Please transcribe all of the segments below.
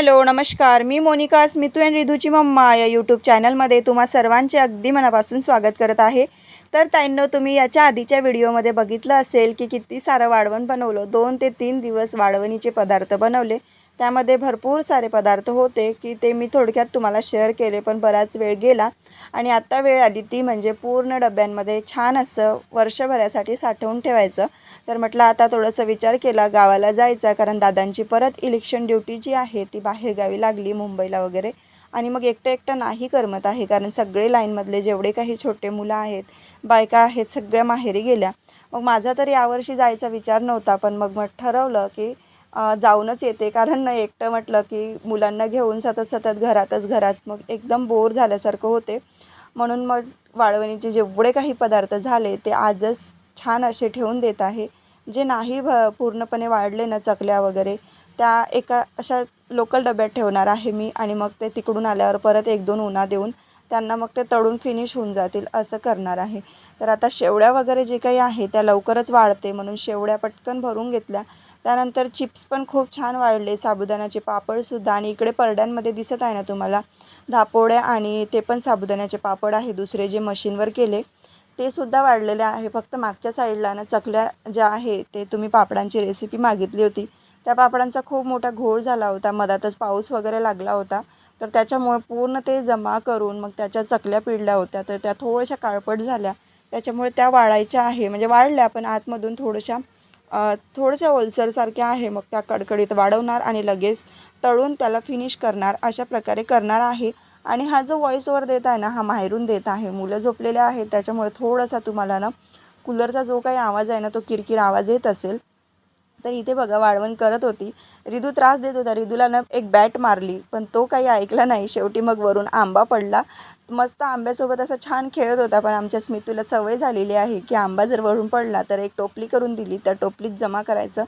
Hello नमस्कार. मी Monika Smitu and रिधूची मम्मा या यूट्यूब चॅनलमध्ये तुम्हा सर्वांचे अगदी मनापासून स्वागत करत आहे. तर ताईंनो तुम्ही याच्या आधीच्या व्हिडिओमध्ये बघितलं असेल की किती सारं वाळवण बनवलं. दोन ते तीन दिवस वाळवणीचे पदार्थ बनवले. त्यामध्ये भरपूर सारे पदार्थ होते की ते मी थोडक्यात तुम्हाला शेअर केले पण बराच वेळ गेला आणि आत्ता वेळ आली ती म्हणजे पूर्ण डब्यांमध्ये छान असं वर्षभरासाठी साठवून ठेवायचं. तर म्हटलं आता थोडंसं विचार केला गावाला जायचा कारण दादांची परत इलेक्शन ड्युटी जी आहे ती बाहेरगावी लागली मुंबईला वगैरे. आणि मग एकटं एकटं नाही करमत आहे कारण सगळे लाईनमधले जेवढे काही छोटे मुलं आहेत बायका आहेत सगळ्या माहेरी गेल्या. मग माझा तर यावर्षी जायचा विचार नव्हता पण मग मग ठरवलं की जाऊनच येते. कारण ना एकटं म्हटलं की मुलांना घेऊन सतत सतत घरातच घरात मग एकदम बोर झाल्यासारखं होते. म्हणून मग वाळवणीचे जेवढे काही पदार्थ झाले ते आजच छान असे ठेवून देत आहे. जे नाही भ पूर्णपणे वाढले ना चकल्या वगैरे त्या एका अशा लोकल डब्यात ठेवणार आहे मी आणि मग ते तिकडून आल्यावर परत एक दोन उन्हा देऊन त्यांना मग ते तळून फिनिश होऊन जातील असं करणार आहे. तर आता शेवड्या वगैरे जे काही आहे त्या लवकरच वाढते म्हणून शेवड्या पटकन भरून घेतल्या. त्यानंतर चिप्स पण खूप छान वाढले. साबुदाण्याचे पापडसुद्धा आणि इकडे परड्यांमध्ये दिसत आहे ना तुम्हाला. धापोड्या आणि ते पण साबुदाण्याचे पापड आहे. दुसरे जे मशीनवर केले ते सुद्धा वाढलेले आहे. फक्त मागच्या साईडला ना चकल्या ज्या आहे ते तुम्ही पापडांची रेसिपी मागितली होती. त्या पापडांचा खूप मोठा घोळ झाला होता. मधातच पाऊस वगैरे लागला होता. तर त्याच्यामुळे पूर्ण ते जमा करून मग त्याच्या चकल्या पिळल्या होत्या. तर त्या थोड्याशा काळपट झाल्या. त्याच्यामुळे त्या वाळायच्या आहे. म्हणजे वाळल्या पण आतमधून थोड्याशा थोडंसं थोड्याशा ओलसरसारख्या आहे मग त्या कडकडीत वाढवणार आणि लगेच तळून त्याला फिनिश करणार अशा प्रकारे करणार आहे. आणि हा जो व्हॉइस ओवर देत आहे ना हा माहेरून देत आहे. मुलं झोपलेले आहेत त्याच्यामुळे थोडासा तुम्हाला ना कूलरचा जो काही आवाज आहे ना तो किरकिर आवाज येत असेल. तर इथे बघा वाळवण करत होती. रिदू त्रास देत होता. रिदूला ना एक बॅट मारली पण तो काही ऐकला नाही. शेवटी मग वरून आंबा पडला. मस्त आंब्यासोबत असा छान खेळत होता पण आमच्या स्मितूला सवय झालेली आहे की आंबा जर वरून पडला तर एक टोपली करून दिली त्या टोपलीत जमा करायचं.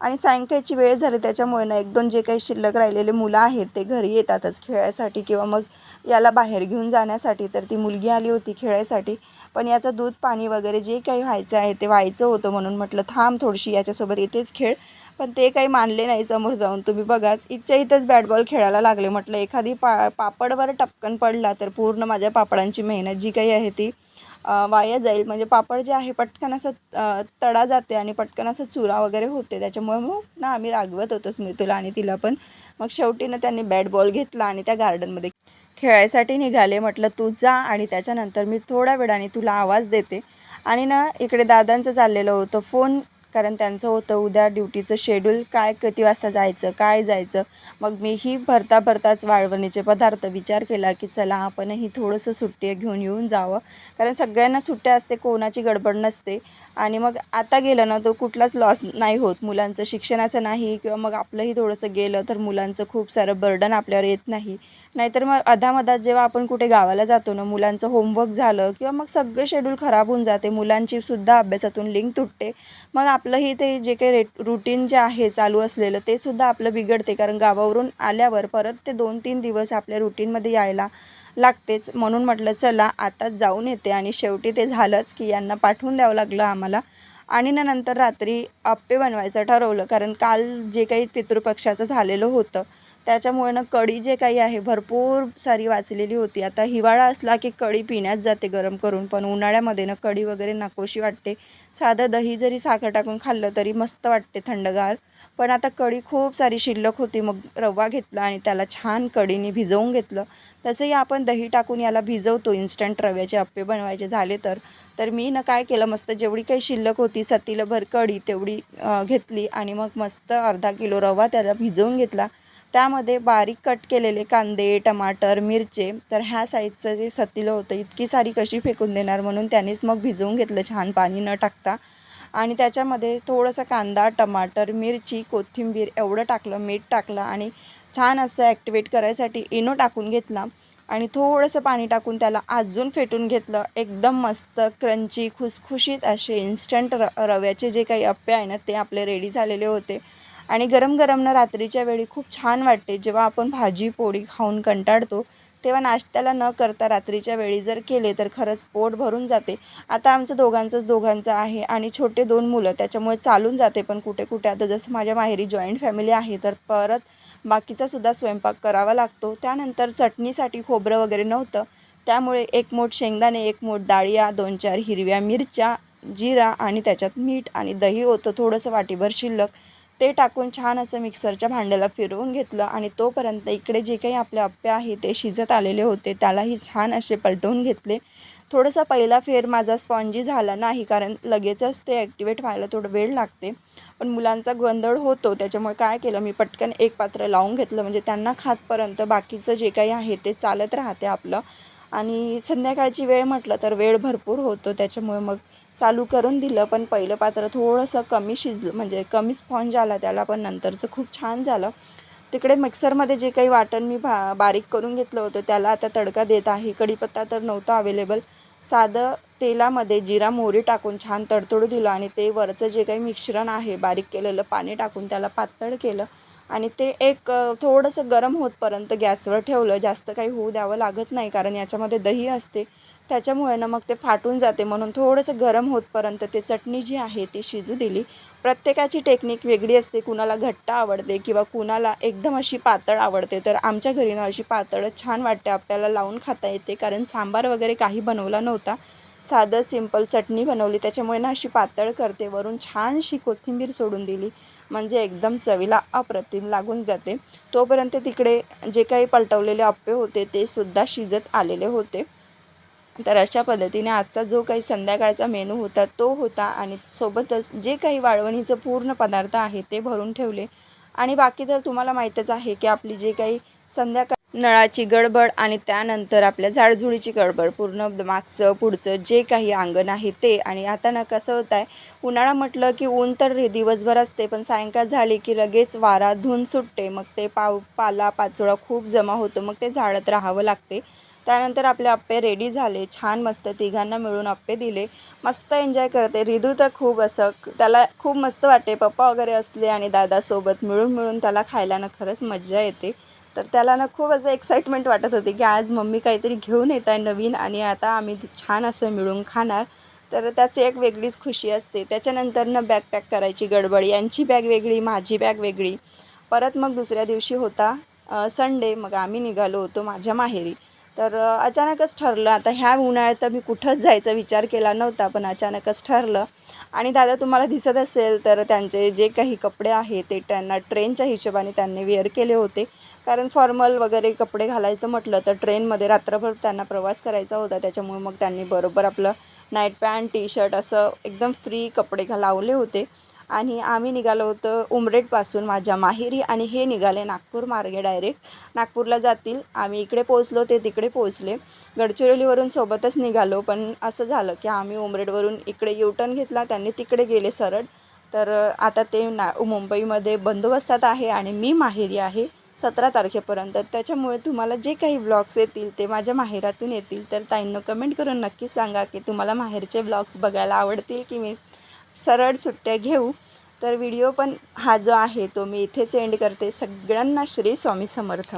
आणि सायंकाळची वेळ झाली त्याच्यामुळे ना एक दोन जे काही शिल्लक राहिलेले मुलं आहेत ते घरी येतातच खेळायसाठी किंवा मग याला बाहेर घेऊन जाण्यासाठी तर ती मुलगी आली होती खेळायसाठी. पण याचं दूध पाणी वगैरे जे काही व्हायचं आहे ते व्हायचं होतं म्हणून म्हटलं थांब थोडीशी याच्यासोबत इथेच खेळ. पण ते काही मानले नाही समोर जाऊन. तुम्ही बघाच इथच्या इथंच बॅट बॉल खेळायला लागले. म्हटलं एखादी पा पापडवर टपकन पडला तर पूर्ण माझ्या पापडांची मेहनत जी काही आहे ती वाया जाईल. म्हणजे पापड जे आहे पटकन असं तडा जाते आणि पटकन असं चुरा वगैरे होते. त्याच्यामुळे मग ना आम्ही रागवत होतो स्मितूला आणि तिला पण. मग शेवटी ना त्यांनी बॅट बॉल घेतला आणि त्या गार्डनमध्ये खेळायसाठी निघाले. म्हटलं तू जा आणि त्याच्यानंतर मी थोड्या वेळाने तुला आवाज देते. आणि ना इकडे दादांचं चाललेलं होतं. फोन कारण त्यांचं होतं उद्या ड्युटीचं शेड्यूल काय किती वाजता जायचं काय जायचं? मग मीही भरता भरताच वाळवणीचे पदार्थ विचार केला की चला आपणही थोडंसं सुट्टी घेऊन येऊन जावं. कारण सगळ्यांना सुट्ट्या असते कोणाची गडबड नसते. आणि मग आता गेलं ना तर कुठलाच लॉस नाही होत. मुलांचं शिक्षणाचं नाही किंवा मग आपलंही थोडंसं गेलं तर मुलांचं खूप सारं बर्डन आपल्यावर येत नाही. नाहीतर मग अधामधात जेव्हा आपण कुठे गावाला जातो ना मुलांचं होमवर्क झालं किंवा मग सगळं शेड्यूल खराब होऊन जाते मुलांची सुद्धा अभ्यासातून लिंक तुटते. मग आपलंही ते जे काही रेट रुटीन जे आहे चालू असलेलं ते सुद्धा आपलं बिघडते. कारण गावावरून आल्यावर परत ते दोन तीन दिवस आपल्या रुटीनमध्ये यायला लागतेच. म्हणून म्हटलं चला आता जाऊन येते. आणि शेवटी ते झालंच की यांना पाठवून द्यावं लागलं आम्हाला. आणि ना नंतर रात्री आप्पे बनवायचं ठरवलं. कारण काल जे काही पितृपक्षाचं झालेलं होतं त्याच्यामुळे ना कढी जे काही आहे भरपूर सारी वाचलेली होती. आता हिवाळा असला की कढी पिण्यात जाते गरम करून पण उन्हाळ्यामध्ये ना कढी वगैरे नकोशी वाटते. साधं दही जरी साखर टाकून खाल्लं तरी मस्त वाटते थंडगार. पण आता कढी खूप सारी शिल्लक होती मग रवा घेतला आणि त्याला छान कढीने भिजवून घेतलं. तसंही आपण दही टाकून याला भिजवतो इन्स्टंट रव्याचे अप्पे बनवायचे झाले तर. तर मी ना काय केलं मस्त जेवढी काही शिल्लक होती सतीला भर कढी तेवढी घेतली आणि मग मस्त अर्धा किलो रवा त्याला भिजवून घेतला. त्यामध्ये बारीक कट केलेले कांदे टमाटर मिरचे तर ह्या साईजचं जे सतीलं होतं इतकी सारी कशी फेकून देणार म्हणून त्यानेच मग भिजवून घेतलं छान पाणी न टाकता. आणि त्याच्यामध्ये थोडंसं कांदा टमाटर मिरची कोथिंबीर एवढं टाकलं मीठ टाकलं आणि छान असं ॲक्टिवेट करायसाठी इनो टाकून घेतला. आणि थोडंसं पाणी टाकून त्याला अजून फेटून घेतलं. एकदम मस्त क्रंची खुसखुशीत असे इन्स्टंट र रव्याचे जे काही अप्पे आहे ना ते आपले रेडी झालेले होते. आणि गरम गरम ना रात्रीच्या वेळी खूप छान वाटते. जेव्हा आपण भाजी पोळी खाऊन कंटाळतो तेव्हा नाश्त्याला न करता रात्रीच्या वेळी जर केले तर खरंच पोट भरून जाते. आता आमचं दोघांचंच दोघांचं आहे आणि छोटे दोन मुलं त्याच्यामुळे चालून जाते पण कुठे कुठे. आता जसं माझ्या माहेरी जॉईंट फॅमिली आहे तर परत बाकीचासुद्धा स्वयंपाक करावा लागतो. त्यानंतर चटणीसाठी खोबरं वगैरे नव्हतं. त्यामुळे एक मोठ शेंगदाणे एक मोठ डाळिया दोन चार हिरव्या मिरच्या जिरा आणि त्याच्यात मीठ आणि दही होतं. थोडंसं वाटीभर शिल्लक. ते टाकून छान असं मिक्सरच्या भांड्याला फिरवून घेतलं आणि तोपर्यंत इकडे जे काही आपले आप्पे आहे ते शिजत आलेले होते त्यालाही छान असे पलटवून घेतले. थोडासा पहिला फेर माझा स्पॉन्जी झाला नाही कारण लगेचच ते ॲक्टिवेट व्हायला थोडं वेळ लागते. पण मुलांचा गोंधळ होतो त्याच्यामुळे काय केलं मी पटकन एक पात्र लावून घेतलं. म्हणजे त्यांना खातपर्यंत बाकीचं जे काही आहे ते चालत राहते आपलं. आणि संध्याकाळची वेळ म्हटलं तर वेळ भरपूर होतो त्याच्यामुळे मग चालू करून दिलं पण पहिलं पात्र थोडंसं कमी शिजलं म्हणजे कमी स्पॉन्ज आला त्याला पण नंतरचं खूप छान झालं. तिकडे मिक्सरमध्ये जे काही वाटण मी भा बारीक करून घेतलं होतं त्याला आता तडका देत आहे. कढीपत्ता तर नव्हता अवेलेबल साधं तेलामध्ये जिरा मोहरी टाकून छान तडतडू दिलं आणि ते वरचं जे काही मिश्रण आहे बारीक केलेलं पाणी टाकून त्याला पातळ केलं आणि ते एक थोडंसं गरम होतपर्यंत गॅसवर ठेवलं. जास्त काही होऊ द्यावं लागत नाही कारण याच्यामध्ये दही असते. त्याच्यामुळे ना मग ते फाटून जाते म्हणून थोडंसं गरम होतपर्यंत ते चटणी जी आहे ती शिजू दिली. प्रत्येकाची टेक्निक वेगळी असते कुणाला घट्ट आवडते किंवा कुणाला एकदम अशी पातळ आवडते. तर आमच्या घरी ना अशी पातळच छान वाटते आपल्याला लावून खाता येते. कारण सांबार वगैरे काही बनवला नव्हता. साधं सिंपल चटणी बनवली. त्याच्यामुळे ना अशी पातळ करते. वरून छानशी कोथिंबीर सोडून दिली. म्हणजे एकदम चवीला अप्रतिम लागून जाते. तोपर्यंत तिकडे जे काही पलटवलेले अप्पे होते ते सुद्धा शिजत आलेले होते. तर अशा पद्धतीने आजचा जो काही संध्याकाळचा मेनू होता तो होता आणि सोबतच जे काही वाळवणीचं पूर्ण पदार्थ आहे ते भरून ठेवले. आणि बाकी तर तुम्हाला माहीतच आहे की आपली जे काही संध्याकाळ नळाची गडबड आणि त्यानंतर आपल्या झाडझुडीची गडबड पूर्ण मागचं पुढचं जे काही अंगण आहे ते. आणि आता ना कसं होत आहे उन्हाळा म्हटलं की ऊन तर रे- दिवसभर असते पण सायंकाळ झाली की लगेच वारा धुऊन सुटते. मग ते पाव पाला पाचोळा खूप जमा होतो. मग ते झाडत राहावं लागते. त्यानंतर आपले आप्पे रेडी झाले. छान मस्त तिघांना मिळून आप्पे दिले. मस्त एन्जॉय करते. रिदू तर खूप असं त्याला खूप मस्त वाटते. पप्पा वगैरे असले आणि दादासोबत मिळून मिळून त्याला खायला ना खरंच मज्जा येते. तर त्याला ना खूप असं एक्साइटमेंट वाटत होती की आज मम्मी काहीतरी घेऊन येत आहे नवीन आणि आता आम्ही छान असं मिळून खाणार. तर त्याची एक वेगळीच खुशी असते. त्याच्यानंतर ना बॅग पॅक करायची गडबड. यांची बॅग वेगळी माझी बॅग वेगळी. परत मग दुसऱ्या दिवशी होता संडे मग आम्ही निघालो होतो माझ्या माहेरी. तर अचानकच ठरलं. आता ह्या उन्हाळ्यात तर मी कुठंच जायचा विचार केला नव्हता पण अचानकच ठरलं. आणि दादा तुम्हाला दिसत असेल तर त्यांचे जे काही कपडे आहे ते त्यांना ट्रेनच्या हिशोबाने त्यांनी वेअर केले होते. कारण फॉर्मल वगैरे कपडे घालायचं म्हटलं तर ट्रेनमध्ये रात्रभर त्यांना प्रवास करायचा होता. त्याच्यामुळे मग त्यांनी बरोबर आपलं नाईट पॅन्ट टी शर्ट असं एकदम फ्री कपडे घा लावले होते. आणि आम्ही निघालो होतो उमरेडपासून माझ्या माहेरी आणि हे निघाले नागपूर मार्गे डायरेक्ट. नागपूरला जातील. आम्ही इकडे पोहोचलो ते तिकडे पोहोचले. गडचिरोलीवरून सोबतच निघालो पण असं झालं की आम्ही उमरेडवरून इकडे युटर्न घेतला त्यांनी तिकडे गेले सरळ. तर आता ते ना मुंबईमध्ये बंदोबस्तात आहे आणि मी माहेरी आहे सतरा तारखेपर्यंत. त्याच्यामुळे तुम्हाला जे काही ब्लॉग्स येतील ते माझ्या माहेरातून येतील. तर ताईंनो कमेंट करून नक्की सांगा की तुम्हाला माहेरचे ब्लॉग्स बघायला आवडतील की मी सरळ सुट्ट्या घेऊ तर व्हिडिओ पण हा जो आहे तो मी इथेच एंड करते. सगळ्यांना श्री स्वामी समर्थ.